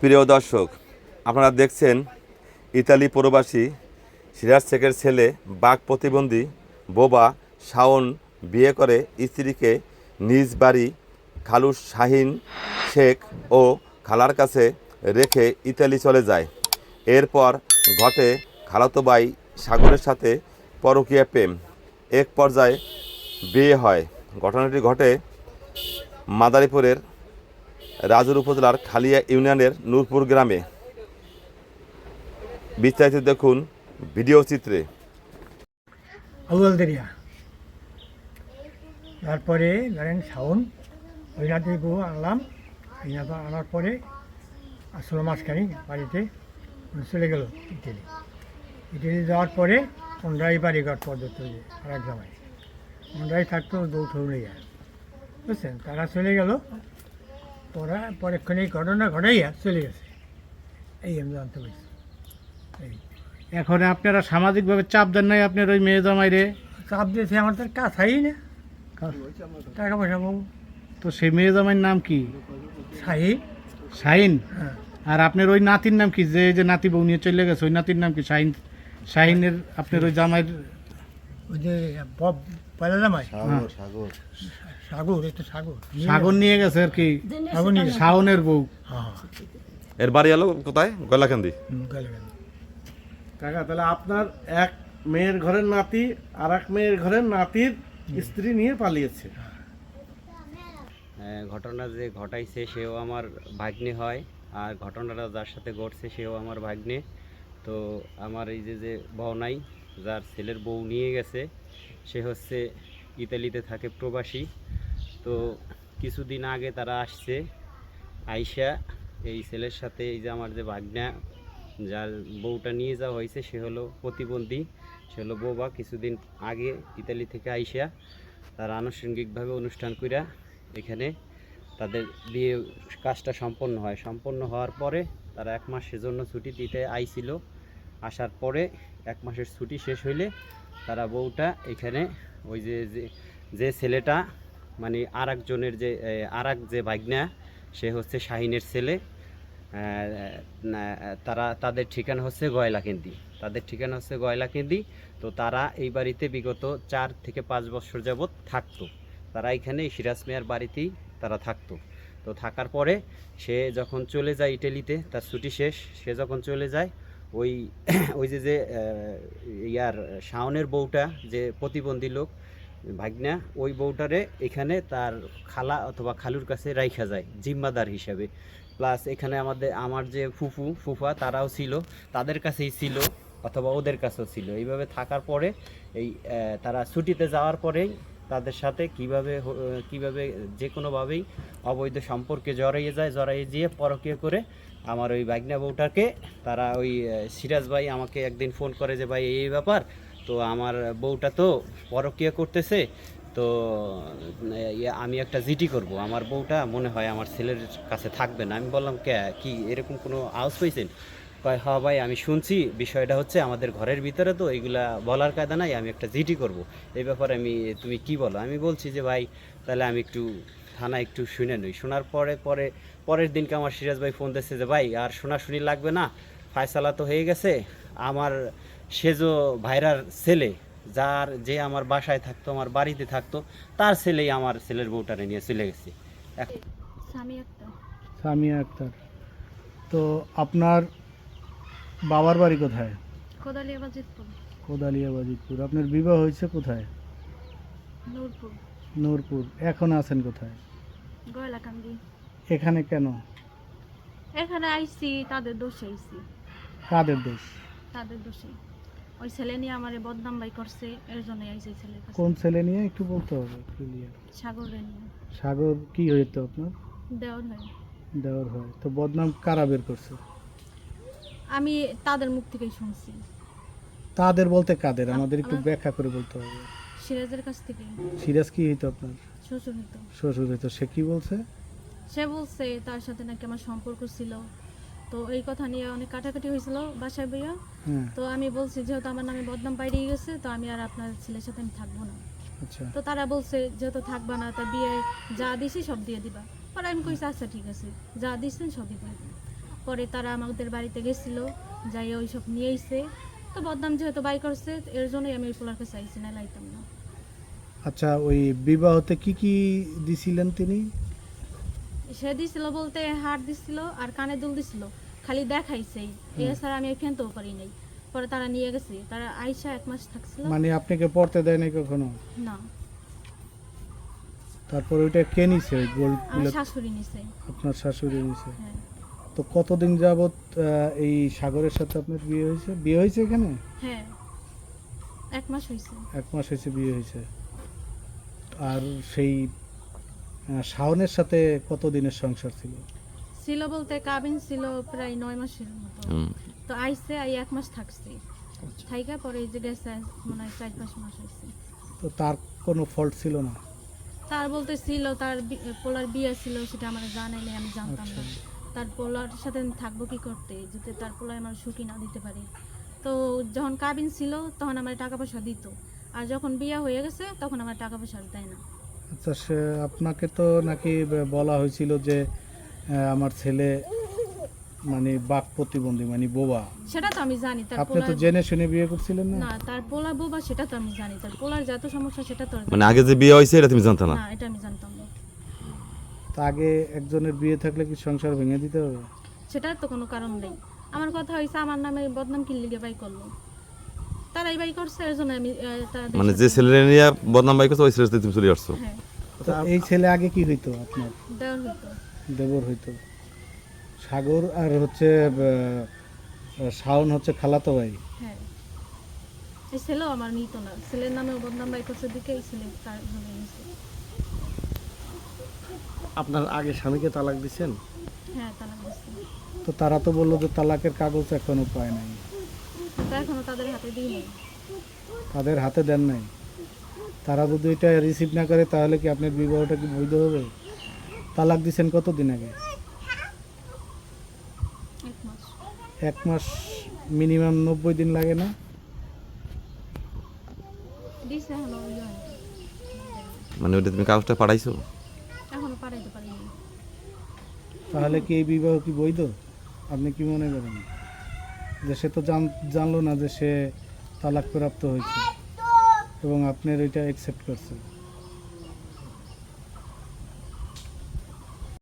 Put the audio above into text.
প্রিয় দর্শক, আপনারা দেখছেন ইতালি প্রবাসী সিরাজ শেখের ছেলে বাঘ প্রতিবন্ধী বোবা শাওন বিয়ে করে স্ত্রীকে নিজ বাড়ি খালু শাহিন শেখ ও খালার কাছে রেখে ইতালি চলে যায়। এরপর ঘটে খালাতো ভাই সাগরের সাথে পরকীয়া প্রেম। এক পর্যায়ে বিয়ে হয়। ঘটনাটি ঘটে মাদারীপুরের রাজুর উপজেলার খালিয়া ইউনিয়নের নূরপুর গ্রামে। বিস্তারিত দেখুন ভিডিও চিত্রে। তারপরে ধরেন শাওন ওই রাতে বউ আনলাম আনার পরে আসলো মাঝখানি বাড়িতে চলে গেল ইটালি। ইটালি যাওয়ার পরে ওনরাই বাড়ি ঘর পর্যন্ত আর এক জামাই ওনরাই থাকতো দৌড় উড়ে যায় বুঝছেন? তারা চলে গেল পরে পরেক্ষণে এই ঘটনা ঘটাইয়া চলে গেছে। এই আমি জানতে পারছি। এই। এখন আপনারা সামাজিকভাবে চাপ দেন নাই আপনার ওই মেয়ে জামাইরে? চাপ দিয়েছে আমার তো কাছাই না। টাকা পয়সা পাবো। তো সেই মেয়ে জামাইয়ের নাম কি? সাহি শাহিন? হ্যাঁ। আর আপনার ওই নাতির নাম কি? যে যে নাতি বউ নিয়ে চলে গেছে ওই নাতির নাম কি? শাহিন শাহিনের আপনার ওই জামাইয়ের ওই যে পয়লা জামাই? হ্যাঁ, সাগর। এটা সাগর। সাগর নিয়ে গেছে আর কি। সাগর নিয়ে শাওনের বউ। হ্যাঁ। এর বাড়ি এলো কোথায়? গলাকান্দি হুম, গেল গেল কাকা তাহলে আপনার এক মেয়ের ঘরের নাতি আর এক মেয়ের ঘরের নাতির স্ত্রী নিয়ে পালিয়েছে। ঘটনা যে ঘটাইছে সেও আমার ভাগ্নে হয় আর ঘটনাটা যার সাথে ঘটছে সেও আমার ভাগ্নে। তো আমার এই যে যে বহনাই যার ছেলের বউ নিয়ে গেছে, সে হচ্ছে ইতালিতে থাকে প্রবাসী। তো কিছুদিন আগে তারা আসছে, আইসা এই ছেলের সাথে এই যে আমার যে ভাগ্না, যার বউটা নিয়ে যাওয়া হয়েছে, সে হলো প্রতিবন্ধী। সে হলো বৌবা। কিছুদিন আগে ইতালি থেকে আইসা তারা আনুষঙ্গিকভাবে অনুষ্ঠান কইরা এখানে তাদের বিয়ে কাজটা সম্পন্ন হয়। সম্পন্ন হওয়ার পরে তারা এক মাসের জন্য ছুটি দিতে আইছিল। আসার পরে এক মাসের ছুটি শেষ হইলে তারা বউটা এখানে ওই যে, যে- ছেলেটা মানে আর একজনের যে আর যে ভাগনা, সে হচ্ছে শাহিনের ছেলে। তারা, তাদের ঠিকানা হচ্ছে গয়লাকেন্দি তাদের ঠিকানা হচ্ছে গয়লাকেন্দি তো তারা এই বাড়িতে বিগত চার থেকে পাঁচ বছর যাবৎ থাকতো। তারা এখানে সিরাজ মিয়ার বাড়িতেই তারা থাকতো। তো থাকার পরে সে যখন চলে যায় ইটালিতে, তার ছুটি শেষ। সে যখন চলে যায় ওই ওই যে যে ইয়ার শাওনের বউটা যে প্রতিবন্ধী লোক, ভাগনা, ওই বউটারে এখানে তার খালা অথবা খালুর কাছে রাইখা যায়, জিম্মাদার হিসাবে। প্লাস এখানে আমাদের, আমার যে ফুফু, ফুফা, তারাও ছিল, তাদের কাছেই ছিল অথবা ওদের কাছেও ছিল। এইভাবে থাকার পরে এই তারা ছুটিতে যাওয়ার পরেই তাদের সাথে কীভাবে কীভাবে যে কোনোভাবেই অবৈধ সম্পর্কে জড়াইয়ে যায়, জড়াইয়ে যেয়ে পরকীয় করে আমার ওই বাগনা বউটাকে, তারা ওই সিরাজ ভাই আমাকে একদিন ফোন করে যে, ভাই, এই ব্যাপার? তো আমার বউটা তো পরকীয়া করতেছে, তো আমি একটা জিটি করব। আমার বউটা মনে হয় আমার ছেলের কাছে থাকবে না। আমি বললাম, কে, কি, এরকম কোনো আওয়াজ পাইছেন? কয় হ্যাঁ ভাই, আমি শুনছি। বিষয়টা হচ্ছে আমাদের ঘরের ভিতরে তো এইগুলা বলার কায়দা নাই, আমি একটা জিটি করব। এই ব্যাপারে আমি, তুমি কি বলো? আমি বলছি যে, ভাই, তাহলে আমি একটু থানা একটু শুনে নই। শোনার পরে পরে পরের দিনকে আমার সিরাজ ভাই ফোন দিচ্ছে যে ভাই আর শোনাশুনি লাগবে না? ফায়সালা তো হয়ে গেছে। আমার সেজো ভাইরার ছেলে যার যে আমার বাসায় থাকতো আমার বাড়িতে থাকতো তার ছেলেই আমার ছেলের বউটারে নিয়ে চলে গেছে। স্বামী সামিয়া আক্তার। তো আপনার বাবার বাড়ি কোথায়? কোদালিয়া বাজিতপুর কোদালিয়া বাজিতপুর আপনার বিবাহ হয়েছে কোথায়? নূরপুর। নূরপুর এখন আছেন কোথায়? গয়লাকান্দি এখানে কেন? এখানে আইছি তাদের দোষে আইছি কাদের দোষ? তাদের দোষে। ওই ছেলে নিয়ে আমারে বদনাম বাই করছে এর জন্য আইছি কাছে। কোন ছেলে নিয়ে? একটু বলতে হবে ক্লিয়ার। সাগরে নিয়ে। সাগর কি হইতো আপনার? দেওর হয়। দেওর হয়। তো বদনাম কারা বের করছে? আমি তাদের মুখ থেকেই শুনছি। তাদের বলতে কাদের? আমাদের একটু ব্যাখ্যা করে বলতে হবে। সিরাজের কাছ থেকে। সিরাজ কি হইতো আপনার? শ্বশুর হতো শ্বশুর হইতো। সে কি বলছে? সে বলছে তার সাথে নাকি আমার সম্পর্ক ছিল। তো এই কথা নিয়ে অনেক কাটাকাটি হয়েছিল বাসায় বইয়া। হ্যাঁ। তো আমি বলছি যেহেতু আমার নামে বদনাম বাইরে গেছে তো আমি আর আপনার ছেলের সাথে আমি থাকব না। আচ্ছা। তো তারা বলছে যেহেতু থাকবা না তা বিয়ে যা দিছি সব দিয়ে দিবা। আর আমি কইছি আচ্ছা ঠিক আছে। যা দিচ্ছেন সবই পরে তারা আমাদের বাড়িতে গেছিল যাই ওই সব নিয়ে এসে তো বদনাম যেহেতু বাই করছে এর জন্যই আমি পোলার কাছে আইসি না লাইতাম না। আচ্ছা ওই বিবাহতে কি কি দিছিলেন তিনি? সে দিছিল বলতে হার দিছিল আর কানে দুল দিছিল খালি দেখাইছেই। এছাড়া আমি ফেনতেও পারি নাই। পরে তারা নিয়ে গেছে তারা আইসা এক মাস থাকছিল। মানে আপনাকে পড়তে দেয় নাই কখনো? না। তারপর ওইটা কে নিছে? গোল্ড শাশুড়ি নিছে। আপনার শাশুড়ি নিছে? হ্যাঁ। তো কতদিন যাবত এই সাগরের সাথে আপনার বিয়ে হয়েছে? বিয়ে হয়েছে এখানে? হ্যাঁ। এক মাস হয়েছে। এক মাস হয়েছে বিয়ে হয়েছে। আর সেই শাওনের সাথে কতদিনের সংসার ছিল? ছিল বলতে কাবিন ছিল প্রায় নয় মাসের মতো। তো আইসে আই এক মাস থাকছে। থাইকা পরে এই যে গেছে মনে হয় চার পাঁচ মাস হয়েছে। তো তার কোনো ফল্ট ছিল না? তার বলতে ছিল তার পোলার বিয়ে ছিল সেটা আমার জানাইলে আমি জানতাম না। আচ্ছা। তার পোলার সাথে থাকব কি করতে? যদি তার পোলার আমার সুখী না দিতে পারে। তো যখন কাবিন ছিল তখন আমার টাকা পয়সা দিত। আর যখন বিয়ে হয়ে গেছে তখন আমার টাকা পয়সা দেয় না। আচ্ছা সে আপনাকে তো নাকি বলা হয়েছিল যে আমার ছেলে মানে বাক প্রতিবন্ধী মানে বোবা। সেটা তো আমি জানি তার আপনি তো জেনে শুনে বিয়ে করছিলেন না? না তার পোলা বোবা সেটা তো আমি জানি। তার পোলার যত সমস্যা সেটা তো মানে আগে যে বিয়ে হয়েছে এটা তুমি জানতো না? না এটা আমি জানতাম না। তা আগে একজনের বিয়ে থাকলে কি সংসার ভেঙে দিতে হবে? সেটার তো কোনো কারণ নেই। আমার কথা হয়েছে আমার নামে বদনাম কি লিগে বাই করল। তারাই বাই করছে এর জন্য আমি আহ, তাদের মানে যে সাথে- ছেলে নিয়ে বদনাম বাই করছে ওই ছেলের সাথে তুমি চলে আসছো? হ্যাঁ। তো এই ছেলে আগে কি হইতো আপনার? হতো দেবর হইতো। সাগর আর হচ্ছে আহ, শাওন হচ্ছে খালাতো ভাই। হ্যাঁ। এই ছেলেও আমার নিত না। ছেলের নামে বদনাম বাই করছে দিকে এই ছেলে তার জন্য নিছে আপনার আগে স্বামীকে তালাক দিচ্ছেন হ্যাঁ তালাক তো তারা তো বলল যে তালাকের কাগজ এখনও পায় নাই। তো এখনও তাদের হাতে দিই নেই। তাদের হাতে দেন নাই। তারা যদি এটা রিসিভ না করে তাহলে কি আপনার বিবাহটা কি বৈধ হবে? তালাক দিছেন কতদিন আগে? এক মাস। এক মাস মিনিমাম নব্বই দিন লাগে না? দিছে এখনও মানে ওটা তুমি কাগজটা পাঠাইছো? তাহলে কি এই বিবাহ কি বৈধ? আপনি কি মনে করেন? যে সে তো জান জানলো না যে সে তালাক প্রাপ্ত হয়েছে। এবং আপনার এটা অ্যাকসেপ্ট করছে।